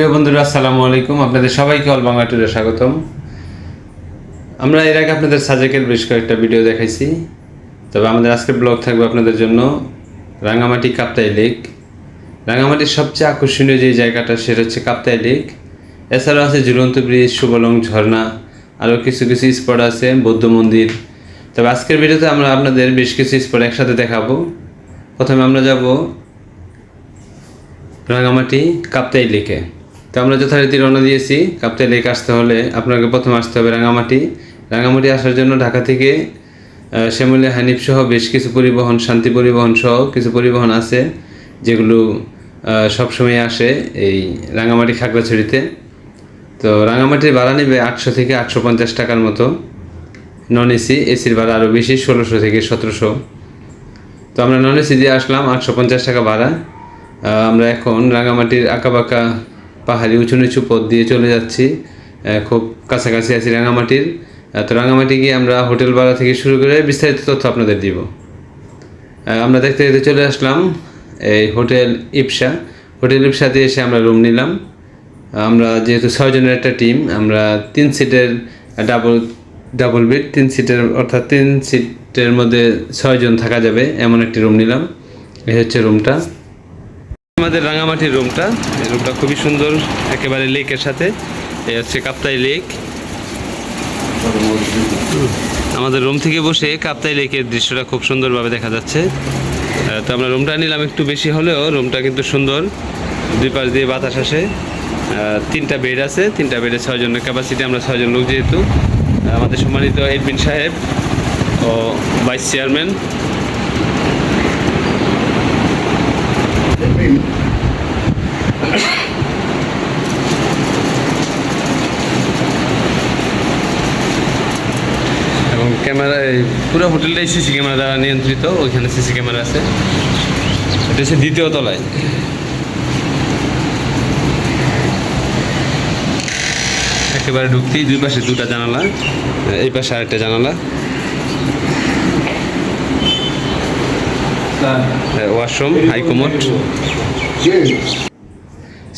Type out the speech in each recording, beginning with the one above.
প্রিয় বন্ধুরা, আসসালামু আলাইকুম। আপনাদের সবাইকে অল বাংলা টুরে স্বাগতম। আমরা এর আগে আপনাদের সাজেকের বেশ কয়েকটা ভিডিও দেখাইছি। তবে আমাদের আজকের ব্লগ থাকবে আপনাদের জন্য রাঙামাটি কাপ্তাই লেক। রাঙামাটির সবচেয়ে আকর্ষণীয় যে জায়গাটা, সেটা হচ্ছে কাপ্তাই লেক। এছাড়াও আছে ঝুলন্ত ব্রিজ সুবলং ঝর্ণা, আরও কিছু কিছু স্পট আছে, বৌদ্ধ মন্দির। তবে আজকের ভিডিওতে আমরা আপনাদের বেশ কিছু স্পট একসাথে দেখাবো। প্রথমে আমরা যাব রাঙামাটি কাপ্তাই লেকে। তো আমরা যথারীতি রওনা দিয়েছি। কাপ্তাই লেক আসতে হলে আপনাকে প্রথমে আসতে হবে রাঙামাটি। রাঙামাটি আসার জন্য ঢাকা থেকে শ্যামলী, হানিফ সহ বেশ কিছু পরিবহন, শান্তি পরিবহন সহ কিছু পরিবহন আছে, যেগুলো সবসময় আসে এই রাঙামাটি খাগড়াছড়িতে। তো রাঙামাটির ভাড়া নেবে আটশো থেকে আটশো পঞ্চাশ টাকার মতো। নন এসি এসির ভাড়া আরও বেশি, ষোলোশো থেকে সতেরোশো। তো আমরা নন এসি দিয়ে আসলাম, আটশো পঞ্চাশ টাকা ভাড়া। আমরা এখন রাঙামাটির আঁকাবাঁকা পাহাড়ি উঁচু নিচু পথ দিয়ে চলে যাচ্ছি খুব কাছাকাছি আছি রাঙামাটির। তো রাঙামাটি গিয়ে আমরা হোটেল ভাড়া থেকে শুরু করে বিস্তারিত তথ্য আপনাদের দিব। আমরা দেখতে দেখতে চলে আসলাম এই হোটেল ইপসা। হোটেল ইপসাতে এসে আমরা রুম নিলাম। আমরা যেহেতু ছয়জনের একটা টিম আমরা তিন সিটের ডাবল ডাবল বেড তিন সিটের অর্থাৎ তিন সিটের মধ্যে ছয়জন থাকা যাবে, এমন একটি রুম নিলাম। এই হচ্ছে রুমটা আমাদের রাঙামাটির রুমটা। এই রুমটা খুবই সুন্দর, একেবারে লেকের সাথে। এই হচ্ছে কাপ্তাই লেক। আমাদের রুম থেকে বসে কাপ্তাই লেকের দৃশ্যটা খুব সুন্দরভাবে দেখা যাচ্ছে। তো আমরা রুমটা নিলাম একটু বেশি হলেও, রুমটা কিন্তু সুন্দর। দুই পাশ দিয়ে বাতাস আসে। তিনটা বেড আছে, তিনটা বেডে ছয়জনের ক্যাপাসিটি আমরা ছয়জন লোক যেহেতু। আমাদের সম্মানিত এডমিন সাহেব ও ভাইস চেয়ারম্যান এবং ক্যামেরা পুরো হোটেলটাই সিসি ক্যামেরা দ্বারা নিয়ন্ত্রিত ওইখানে সিসি ক্যামেরা আছে। এটা হচ্ছে দ্বিতীয় তলায়। একেবারে ঢুকতেই দুই পাশে দুটা জানালা এই পাশে আরেকটা জানালা। ওয়াশরুম হাইকমোট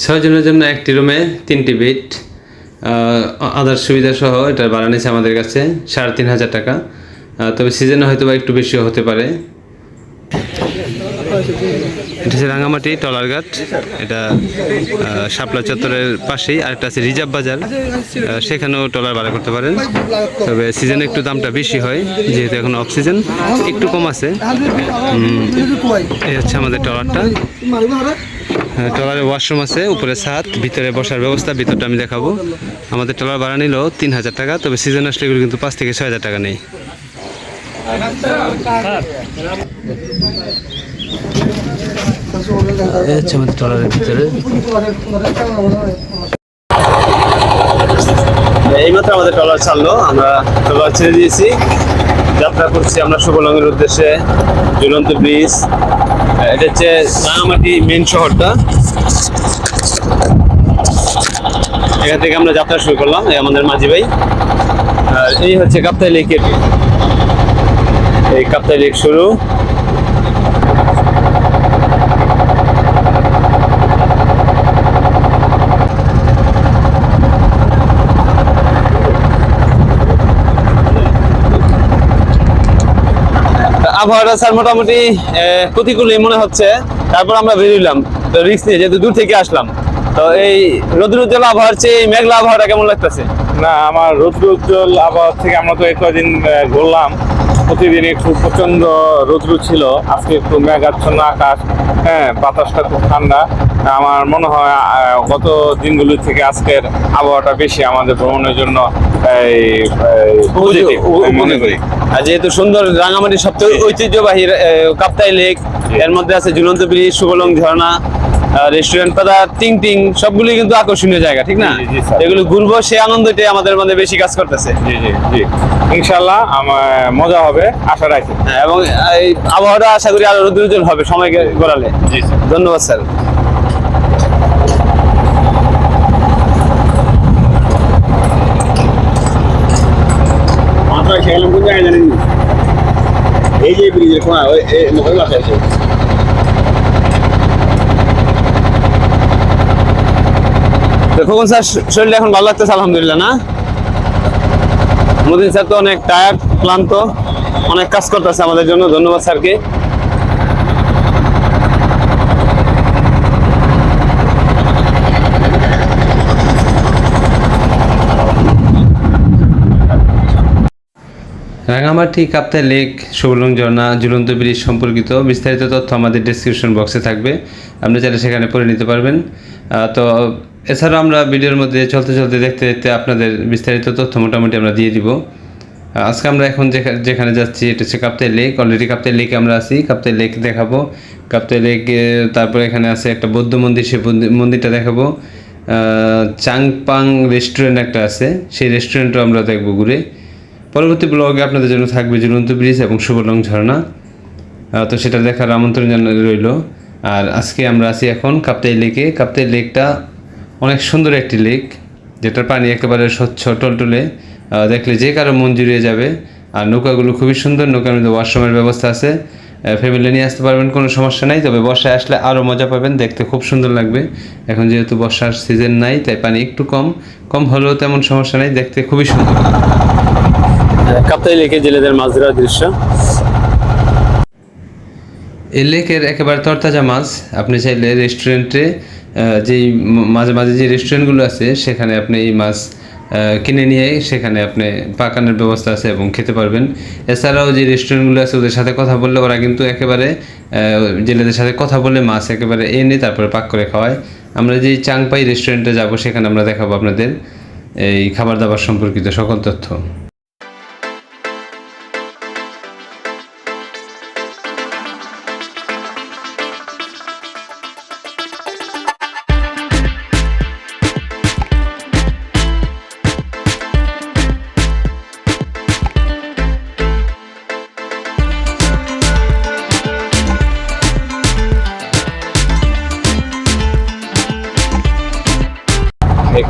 ছয়জনের জন্য একটি রুমে তিনটি বেড আদার সুবিধা সহ এটার ভাড়া নিয়েছে আমাদের কাছে, সাড়ে তিন হাজার টাকা। তবে সিজনে হয়তো বা একটু বেশিও হতে পারে। এটা হচ্ছে রাঙামাটি টলারঘাট। এটা শাপলা চত্বরের পাশেই। আরেকটা আছে রিজার্ভ বাজার। সেখানেও টলার ভাড়া করতে পারেন। তবে সিজনে একটু দামটা বেশি হয়, যেহেতু এখন অফ সিজন একটু কম আছে। এই হচ্ছে আমাদের টলারটা। ট্রলারে ওয়াশরুম আছে, উপরে ছাদ, ভিতরে বসার ব্যবস্থা, ভিতরটা আমি দেখাবো। আমাদের ট্রলার ভাড়া নিল তিন হাজার টাকা, তবে সিজন আসলে এগুলো কিন্তু পাঁচ থেকে ছয় হাজার টাকা নেই। আমাদের ট্রলার ছাড়লো, আমরা ট্রলার ছেড়ে দিয়েছি। যাত্রা করছি আমরা সুবলঙ্গের উদ্দেশ্যে, ঝুলন্ত ব্রিজ এটা হচ্ছে রাঙামাটি মেন শহরটা। এখান থেকে আমরা যাত্রা শুরু করলাম আমাদের মাঝি ভাই। আর এই হচ্ছে কাপ্তাই লেকের এই কাপ্তাই লেক শুরু। আবহাওয়াটা স্যার মোটামুটি প্রতিকূলই মনে হচ্ছে। তারপর আমরা বেরোলাম তো রিক্স নিয়ে যেহেতু দূর থেকে আসলাম। তো এই রোদ্র উজ্জ্বল আবহাওয়ার চেয়ে এই মেঘলা আবহাওয়াটা কেমন লাগতেছে? না, আমার রৌদ্র উজ্জ্বল আবহাওয়া থেকে আমরা তো কদিন ঘুরলাম। প্রতিদিন একটু প্রচণ্ড রৌদ্র ছিল। আজকে একটু মেঘাচ্ছন্ন আকাশ। হ্যাঁ বাতাসটা খুব ঠান্ডা। আমার মনে হয় গত দিনগুলি থেকে আজকের আবহাওয়াটা বেশি আমাদের ভ্রমণের জন্য মনে করি। আর যেহেতু সুন্দর রাঙামাটির সবচেয়ে ঐতিহ্যবাহী কাপ্তাই লেক এর মধ্যে আছে ঝুলন্ত ব্রিজ সুবলং ঝর্ণা রেস্টুরেন্ট পাতা টিং টিং সবগুলি কিন্তু আকর্ষণীয় জায়গা ঠিক না। এগুলো ঘুরবো সেই আনন্দটাই আমাদের মধ্যে বেশি কাজ করতেছে। জি জি জি। ইনশাল্লাহ আমার মজা হবে আশা রাখি। হ্যাঁ, এবং এই আবহাওয়াটা আশা করি আরও রুদ্রোজ্জ্বল হবে সময় গড়ালে। জি ধন্যবাদ স্যার। মাত্রা খেলাম কোন জায়গায় জানেন এই যে ব্রিজের কোনা ওই এই আছে খোকন স্যার শরীরটা এখন ভালো লাগতেছে, আলহামদুলিল্লাহ, না? মদিন স্যার তো অনেক টায়ার্ড ক্লান্ত, অনেক কাজ করতেছে আমাদের জন্য, ধন্যবাদ স্যারকে। রাঙামাটি কাপ্তাই লেক সুবলং ঝর্ণা, ঝুলন্ত ব্রিজ সম্পর্কিত বিস্তারিত তথ্য আমাদের ডেসক্রিপশন বক্সে থাকবে। আপনি চাইলে সেখানে পড়ে নিতে পারবেন। তো এছাড়াও আমরা ভিডিওর মধ্যে চলতে চলতে দেখতে দেখতে আপনাদের বিস্তারিত তথ্য মোটামুটি আমরা দিয়ে দিব। আজকে আমরা এখন যেখা- যেখানে যাচ্ছি, এটা হচ্ছে কাপ্তাই লেক অলরেডি কাপ্তাই লেকে আমরা আছি। কাপ্তাই লেক দেখাবো। কাপ্তাই লেকে তারপরে এখানে আছে একটা বৌদ্ধ মন্দির। সেই মন্দিরটা দেখাবো। চাংপাং রেস্টুরেন্ট একটা আছে। সেই রেস্টুরেন্টও আমরা দেখব ঘুরে। পরবর্তী ব্লগে আপনাদের জন্য থাকবে ঝুলন্ত ব্রিজ এবং সুবলং ঝর্ণা। তো সেটা দেখার আমন্ত্রণ জানানো রইল। আর আজকে আমরা আছি এখন কাপ্তাই লেকে কাপ্তাই লেকটা অনেক সুন্দর একটি লেক যেটার পানি একেবারে স্বচ্ছ টলটলে। দেখলে যে কারও মন জুড়িয়ে যাবে। আর নৌকাগুলো খুবই সুন্দর নৌকার মধ্যে ওয়াশরুমের ব্যবস্থা আছে। ফ্যামিলি নিয়ে আসতে পারবেন কোনো সমস্যা নাই। তবে বর্ষায় আসলে আরও মজা পাবেন দেখতে খুব সুন্দর লাগবে। এখন যেহেতু বর্ষার সিজন নাই তাই পানি একটু কম। কম হলেও তেমন সমস্যা নাই দেখতে খুবই সুন্দর। কাপ্তাই লেকে জেলেদের মাছ ধরার দৃশ্য। এই লেকের একেবারে তরতাজা মাছ। আপনি চাইলে রেস্টুরেন্টে যেই মাঝে মাঝে যে রেস্টুরেন্টগুলো আছে, সেখানে আপনি এই মাছ কিনে নিয়ে সেখানে আপনি পাকানোর ব্যবস্থা আছে এবং খেতে পারবেন। এছাড়াও যে রেস্টুরেন্টগুলো আছে, ওদের সাথে কথা বললে ওরা কিন্তু একেবারে জেলেদের সাথে কথা বলে মাছ একেবারে এনে তারপরে পাক করে খাওয়ায়। আমরা যেই চাংপাই রেস্টুরেন্টে যাব, সেখানে আমরা দেখাবো আপনাদের এই খাবার দাবার সম্পর্কিত সকল তথ্য।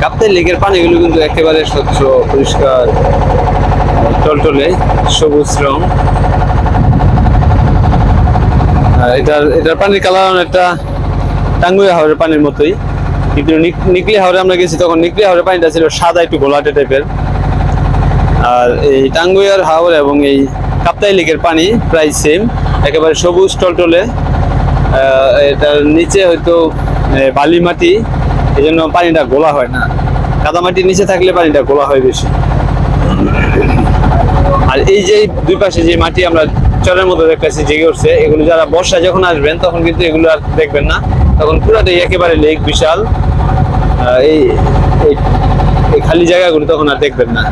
কাপ্তাই লেকের পানিগুলো কিন্তু একেবারে স্বচ্ছ, পরিষ্কার টলটলে সবুজ রং। এটার এটার পানির কালার অনেকটা টাঙ্গুয়া হাওড়ের পানির মতোই। কিন্তু নিক- নিকলি হাওড়ে আমরা গেছি তখন নিকলি হাওড়ের পানিটা ছিল সাদা, একটু গোলাটে টাইপের। আর এই টাঙ্গুয়ার হাওড় এবং এই কাপ্তাই লেকের পানি প্রায় সেম একেবারে সবুজ টলটলে। এটার নিচে হয়তো বালি মাটি এই জন্য পানিটা গোলা হয় না। কাদা মাটির নিচে থাকলে পানিটা গোলা হয় বেশি। আর এই যে দুই পাশে যে মাটি আমরা চরের মতো দেখতেছি জেগে উঠছে, এগুলো যারা বর্ষা যখন আসবেন, তখন কিন্তু এগুলো আর দেখবেন না। তখন পুরাটাই একেবারে লেক, বিশাল। এই, এই- খালি জায়গাগুলো তখন আর দেখবেন না।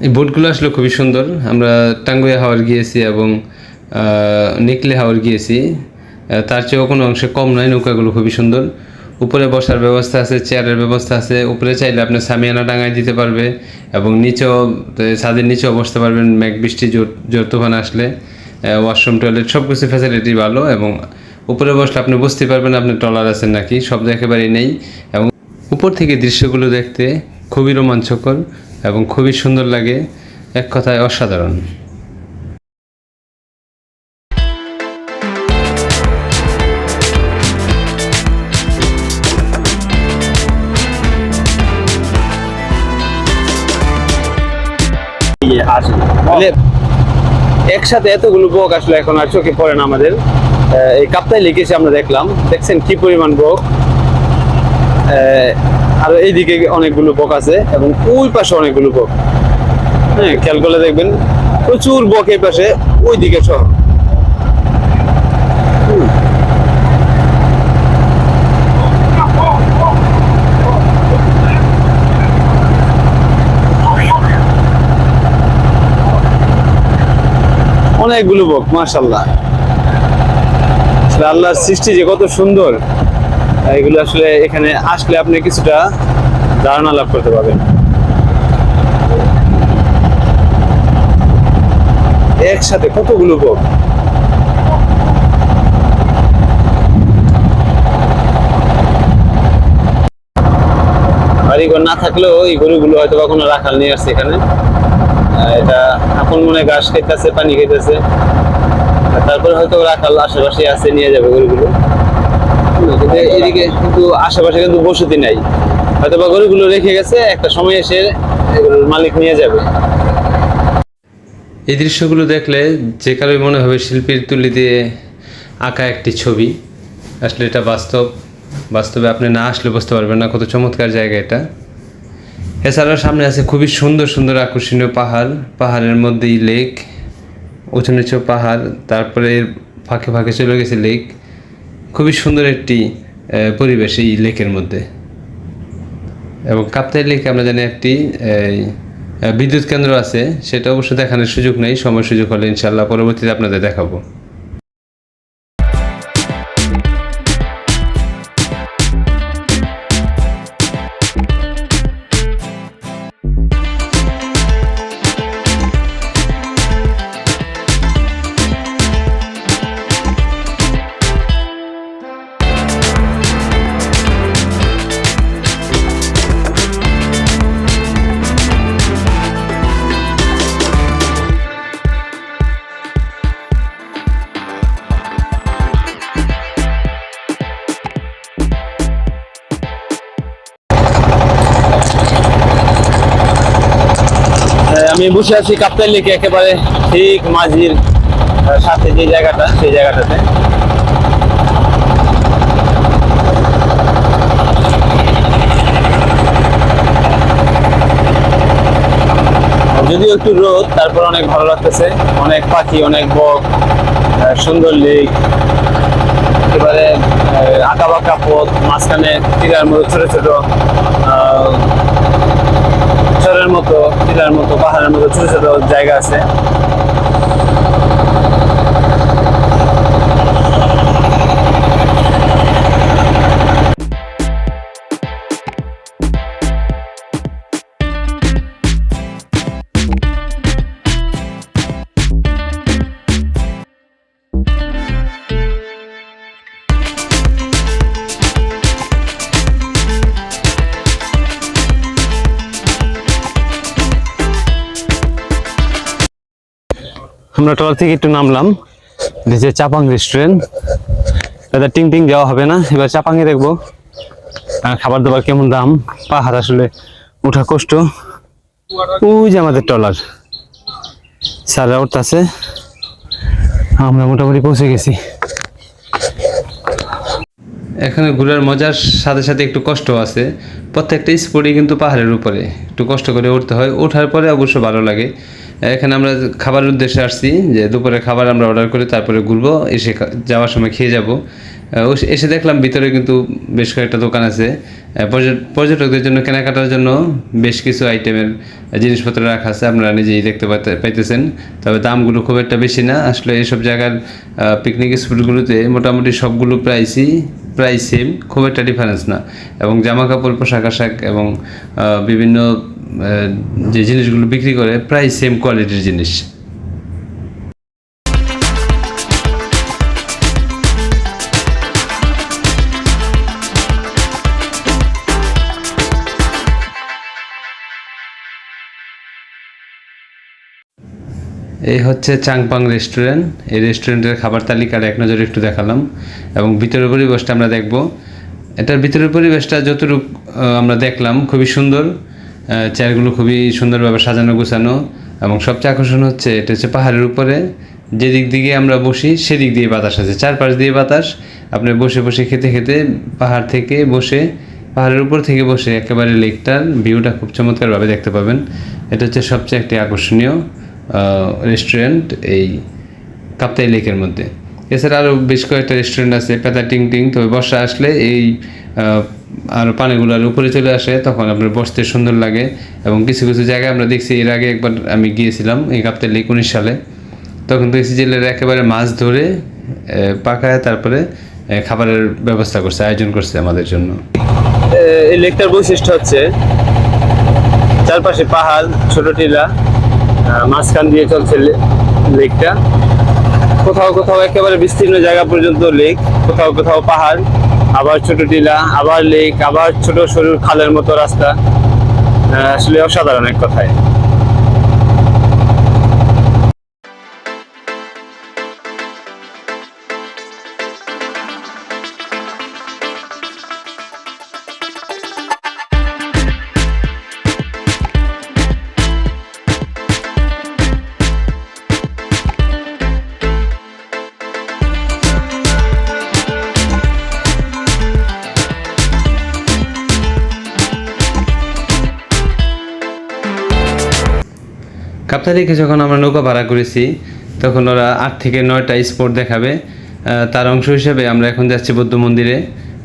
এই বোটগুলো আসলে খুবই সুন্দর। আমরা টাঙ্গুয়া হাওয়ার গিয়েছি এবং নিকলে হাওয়ার গিয়েছি। তার চেয়েও কোনো অংশে কম নয়, নৌকাগুলো খুবই সুন্দর। উপরে বসার ব্যবস্থা আছে, চেয়ারের ব্যবস্থা আছে। উপরে চাইলে আপনি সামিয়ানা ডাঙায় দিতে পারবে এবং নিচেও ছাদের নিচেও বসতে পারবেন, মেঘ, বৃষ্টি, জোর জোর তুফান আসলে। ওয়াশরুম টয়লেট সব কিছু ফ্যাসিলিটি ভালো এবং উপরে বসলে আপনি বুঝতে পারবেন আপনি ট্রলার আছেন নাকি, শব্দ একেবারেই নেই এবং উপর থেকে দৃশ্যগুলো দেখতে খুবই রোমাঞ্চকর এবং খুবই সুন্দর লাগে, এক কথায় অসাধারণ। একসাথে এতগুলো বক আসলে এখন আর চোখে পড়ে না আমাদের। এই কাপ্তাই লিখেছি আমরা দেখলাম। দেখছেন কি পরিমাণ বক? আর এইদিকে অনেকগুলো বক আছে এবং ওই পাশে অনেকগুলো বক। হ্যাঁ খেয়াল করলে দেখবেন প্রচুর বক এই পাশে ওই দিকে সহ। অনেকগুলো বক মাশাল্লাহ আসলে আল্লাহর সৃষ্টি যে কত সুন্দর, এগুলো আসলে এখানে আসলে আপনি কিছুটা ধারণা লাভ করতে পারবেন। একসাথে কতগুলো বক বাড়িঘর না থাকলেও এই গরুগুলো হয়তো বা কোনো রাখাল নিয়ে আসছে এখানে। এটা আপন মনে ঘাস খাইতেছে, পানি খাইতেছে। আর তারপরে হয়তো রাখাল আশেপাশে আছে, নিয়ে যাবে গরুগুলো। কিন্তু এদিকে কিন্তু আশেপাশে কিন্তু বসতি নাই। হয়তো বা গরুগুলো রেখে গেছে, একটা সময় এসে এগুলোর মালিক নিয়ে যাবে। এই দৃশ্যগুলো দেখলে যে কারোই মনে হবে শিল্পীর তুলি দিয়ে আঁকা একটি ছবি। আসলে এটা বাস্তব। বাস্তবে আপনি না আসলে বুঝতে পারবেন না, কত চমৎকার জায়গা এটা। এছাড়াও সামনে আছে খুবই সুন্দর সুন্দর আকর্ষণীয় পাহাড়। পাহাড়ের মধ্যেই লেক উঁচু নিচু পাহাড়, তারপরে ফাঁকে ফাঁকে চলে গেছে লেক খুবই সুন্দর একটি পরিবেশ এই লেকের মধ্যে। এবং কাপ্তাই লেকে আমরা জানি একটি বিদ্যুৎ কেন্দ্র আছে। সেটা অবশ্য দেখানোর সুযোগ নেই, সময় সুযোগ হলে ইনশাল্লাহ পরবর্তীতে আপনাদের দেখাবো। আমি বসে আছি কাপ্তাই লেকে, একেবারে ঠিক মাঝির সাথে যে জায়গাটা, সেই জায়গাটাতে। যদিও একটু রোদ, তারপর অনেক ভালো লাগতেছে। অনেক পাখি, অনেক বক সুন্দর লেক। একেবারে আঁকা বাঁকা পথ, মাঝখানে টিলার মতো ছোট ছোট চরের মতো টিলার মতো পাহাড়ের মতো ছোট ছোট জায়গা আছে। আমরা ট্রল থেকে একটু নামলাম। যে চাপাং রেস্টুরেন্ট এটা টিং টিং যাওয়া হবে না, এবার চাপাঙ্গে দেখব। খাবার দাবার কেমন দাম? পাহাড় আসলে উঠা কষ্ট। ওই যে আমাদের ট্রলার। স্যাররা উঠতেছে। আমরা মোটামুটি পৌঁছে গেছি। এখানে ঘোরার মজার সাথে সাথে একটু কষ্ট আছে। প্রত্যেকটা স্পটই কিন্তু পাহাড়ের উপরে। একটু কষ্ট করে উঠতে হয়। ওঠার পরে অবশ্য ভালো লাগে। এখানে আমরা খাবারের উদ্দেশ্যে আসছি যে দুপুরে খাবার আমরা অর্ডার করে তারপরে ঘুরবো, এসে যাওয়ার সময় খেয়ে যাব। এসে দেখলাম ভিতরে কিন্তু বেশ কয়েকটা দোকান আছে। পর্যটকদের জন্য, কেনাকাটার জন্য বেশ কিছু আইটেমের জিনিসপত্র রাখা আছে, আপনারা নিজেই দেখতে পাইতে- পাইতেছেন। তবে দামগুলো খুব একটা বেশি না। আসলে এইসব জায়গার পিকনিক স্পটগুলোতে মোটামুটি সবগুলো প্রাইসই প্রায় সেম খুব একটা ডিফারেন্স না। এবং জামা কাপড় পোশাক আশাক এবং বিভিন্ন যে জিনিসগুলো বিক্রি করে প্রায় সেম কোয়ালিটির জিনিস। এই হচ্ছে চাংপাং রেস্টুরেন্ট। এই রেস্টুরেন্টের খাবার তালিকার এক নজরে একটু দেখালাম এবং ভিতরের পরিবেশটা আমরা দেখব। এটার ভিতরের পরিবেশটা যতটুকু আমরা দেখলাম, খুবই সুন্দর। চেয়ারগুলো খুবই সুন্দরভাবে সাজানো, গোছানো এবং সবচেয়ে আকর্ষণ হচ্ছে, এটা হচ্ছে পাহাড়ের উপরে। যেদিক দিকে আমরা বসি, সেদিক দিয়ে বাতাস আছে। চারপাশ দিয়ে বাতাস। আপনি বসে বসে, খেতে খেতে পাহাড় থেকে বসে, পাহাড়ের উপর থেকে বসে একেবারে লেকটার ভিউটা খুব চমৎকারভাবে দেখতে পাবেন। এটা হচ্ছে সবচেয়ে একটি আকর্ষণীয় রেস্টুরেন্ট এই কাপ্তাই লেকের মধ্যে। এছাড়া আরও বেশ কয়েকটা রেস্টুরেন্ট আছে পেতা টিং টিং। তবে বর্ষা আসলে এই আর উপরে চলে আসে, তখন আপনার বসতে সুন্দর লাগে। এবং কিছু কিছু জায়গায় আমরা দেখছি, এর আগে একবার আমি গিয়েছিলাম এই কাপ্তাই লেক উনিশ সালে। তখন দেখছি জেলেরা একেবারে মাছ ধরে পাকায়, তারপরে খাবারের ব্যবস্থা করছে, আয়োজন করছে আমাদের জন্য। এই লেকটার বৈশিষ্ট্য হচ্ছে, চারপাশে পাহাড়, ছোট টিলা মাঝখান দিয়ে চলছে লেকটা। কোথাও কোথাও একেবারে বিস্তীর্ণ জায়গা পর্যন্ত লেক, কোথাও কোথাও পাহাড়। আবার ছোট টিলা, আবার লেক আবার ছোট সরু খালের মতো রাস্তা। আসলে অসাধারণ এক কথায়। কাপ্তালিকে যখন আমরা নৌকা ভাড়া করেছি, তখন ওরা আট থেকে নয়টা স্পট দেখাবে। তার অংশ হিসেবে আমরা এখন যাচ্ছি বৌদ্ধ মন্দিরে।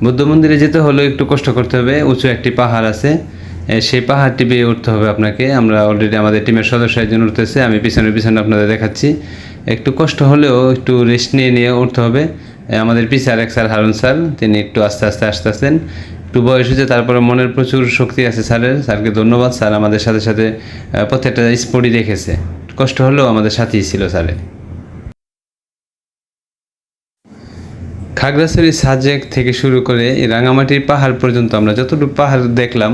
বৌদ্ধ মন্দিরে যেতে হলেও একটু কষ্ট করতে হবে, উঁচু একটি পাহাড় আছে। সেই পাহাড়টি বেয়ে উঠতে হবে আপনাকে। আমরা অলরেডি আমাদের টিমের সদস্য একজন উঠতেছে, আমি পিছনে পিছনে আপনাদের দেখাচ্ছি। একটু কষ্ট হলেও একটু রেস্ট নিয়ে নিয়ে উঠতে হবে। আমাদের পিছে এক স্যার, হারুন স্যার, তিনি একটু আস্তে আস্তে আসতেছেন। একটু বয়স হয়েছে, তারপরে মনের প্রচুর শক্তি আছে স্যারের। স্যারকে ধন্যবাদ, স্যার আমাদের সাথে সাথে প্রত্যেকটা স্পোর্টই রেখেছে কষ্ট হলেও আমাদের সাথেই ছিল স্যারে। খাগড়াছড়ি সাজেক থেকে শুরু করে রাঙামাটির পাহাড় পর্যন্ত আমরা যতটুকু পাহাড় দেখলাম,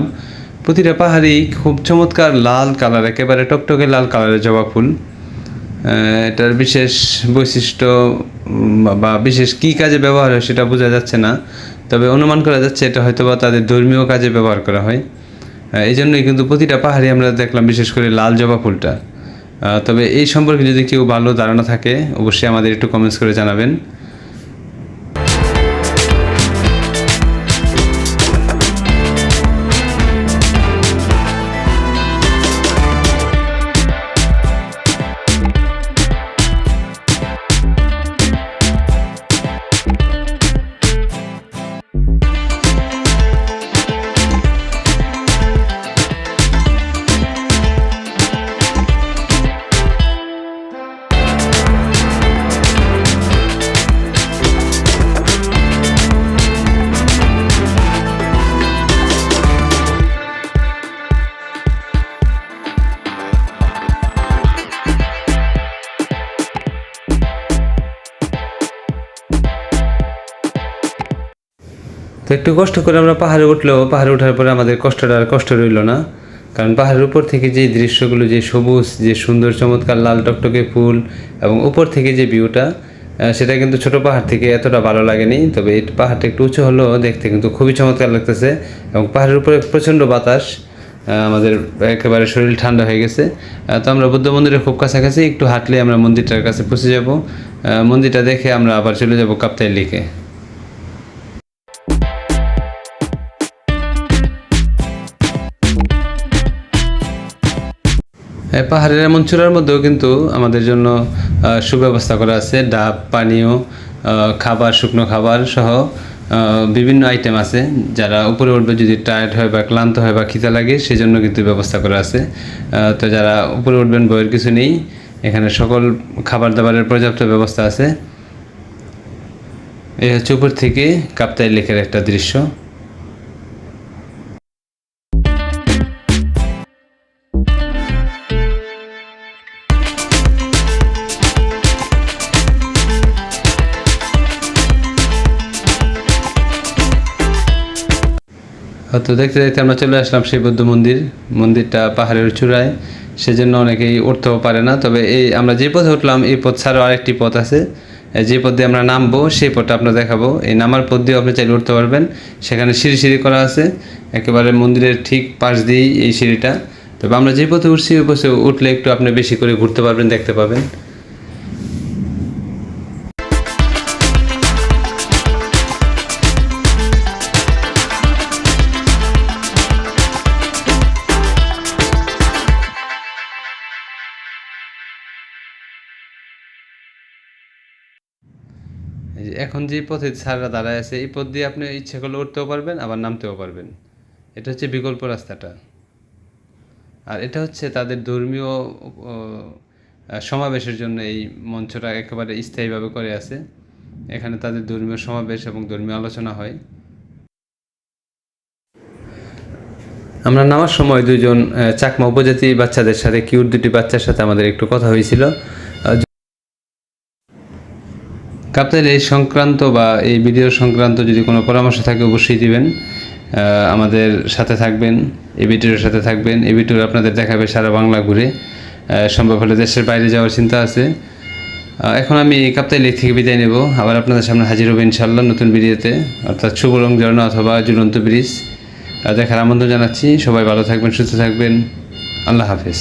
প্রতিটা পাহাড়ই খুব চমৎকার লাল কালার, একেবারে টকটকে লাল কালারের জবা ফুল। এটার বিশেষ বৈশিষ্ট্য বা বিশেষ কী কাজে ব্যবহার হয় সেটা বোঝা যাচ্ছে না। তবে অনুমান করা যাচ্ছে এটা হয়তো বা তাদের ধর্মীয় কাজে ব্যবহার করা হয়। এই জন্যই কিন্তু প্রতিটা পাহাড়ি আমরা দেখলাম, বিশেষ করে লাল জবা ফুলটা। তবে এই সম্পর্কে যদি কেউ ভালো ধারণা থাকে, অবশ্যই আমাদের একটু কমেন্টস করে জানাবেন। তো একটু কষ্ট করে আমরা পাহাড়ে উঠলেও পাহাড়ে ওঠার পরে আমাদের কষ্টটা আর কষ্ট রইল না। কারণ পাহাড়ের উপর থেকে যে দৃশ্যগুলো, যে সবুজ, যে সুন্দর, চমৎকার লাল টকটকে ফুল এবং উপর থেকে যে ভিউটা সেটা কিন্তু ছোট পাহাড় থেকে এতটা ভালো লাগেনি। তবে এই পাহাড়টা একটু উঁচু হলেও দেখতে কিন্তু খুবই চমৎকার লাগতেছে এবং পাহাড়ের উপরে প্রচণ্ড বাতাস আমাদের একেবারে শরীর ঠান্ডা হয়ে গেছে। তো আমরা বুদ্ধ মন্দিরের খুব কাছাকাছি, একটু হাঁটলে আমরা মন্দিরটার কাছে পৌঁছে যাব। মন্দিরটা দেখে আমরা আবার চলে যাব কাপ্তাই লিকে। পাহাড়ের এমন চূড়ার মধ্যেও কিন্তু আমাদের জন্য সুব্যবস্থা করা আছে। ডাব, পানীয় খাবার, শুকনো খাবার সহ বিভিন্ন আইটেম আছে। যারা উপরে উঠবে যদি টায়ার্ড হয় বা ক্লান্ত হয় বা খিদা লাগে, সেজন্য কিন্তু ব্যবস্থা করা আছে। তো যারা উপরে উঠবেন, বইয়ের কিছু নেই। এখানে সকল খাবার দাবারের পর্যাপ্ত ব্যবস্থা আছে। এই হচ্ছে উপর থেকে কাপ্তাই লেকের একটা দৃশ্য। তো দেখতে দেখতে আমরা চলে আসলাম সেই বৌদ্ধ মন্দির। মন্দিরটা পাহাড়ের চূড়ায়। সেজন্য অনেকেই উঠতেও পারে না। তবে এই আমরা যে পথে উঠলাম, এই পথ ছাড়াও আরেকটি পথ আছে। যে পথ দিয়ে আমরা নামবো, সেই পথটা আপনার দেখাবো। এই নামার পথ দিয়ে আপনি চাইলে উঠতে পারবেন। সেখানে সিঁড়ি সিঁড়ি করা আছে। একেবারে মন্দিরের ঠিক পাশ দিয়েই এই সিঁড়িটা। তবে আমরা যে পথে উঠছি, ওই পথে উঠলে একটু আপনি বেশি করে ঘুরতে পারবেন, দেখতে পাবেন। এখন যে পথে স্যাররা দাঁড়ায় আছে, এই পথ দিয়ে আপনি ইচ্ছে করলে উঠতেও পারবেন, আবার নামতেও পারবেন। এটা হচ্ছে বিকল্প রাস্তাটা। আর এটা হচ্ছে তাদের ধর্মীয় সমাবেশের জন্য এই মঞ্চটা একেবারে স্থায়ীভাবে করে আছে। এখানে তাদের ধর্মীয় সমাবেশ এবং ধর্মীয় আলোচনা হয়। আমরা নামার সময় দুজন চাকমা উপজাতি বাচ্চাদের সাথে, কিউট দুটি বাচ্চার সাথে আমাদের একটু কথা হয়েছিল। কাপ্তাইল এই সংক্রান্ত বা এই ভিডিও সংক্রান্ত যদি কোনো পরামর্শ থাকে, অবশ্যই দিবেন। আমাদের সাথে থাকবেন এই ভিডিওর সাথে থাকবেন। এই ভিডিও আপনাদের দেখাবে সারা বাংলা ঘুরে। সম্ভব হলে দেশের বাইরে যাওয়ার চিন্তা আছে। এখন আমি কাপ্তাই লেক থেকে বিদায় নেব। আবার আপনাদের সামনে হাজির হব ইনশাল্লাহ নতুন ভিডিওতে। অর্থাৎ শুভরং ঝর্ণা অথবা ঝুলন্ত ব্রিজ। দেখার আমন্ত্রণ জানাচ্ছি। সবাই ভালো থাকবেন, সুস্থ থাকবেন। আল্লাহ হাফেজ।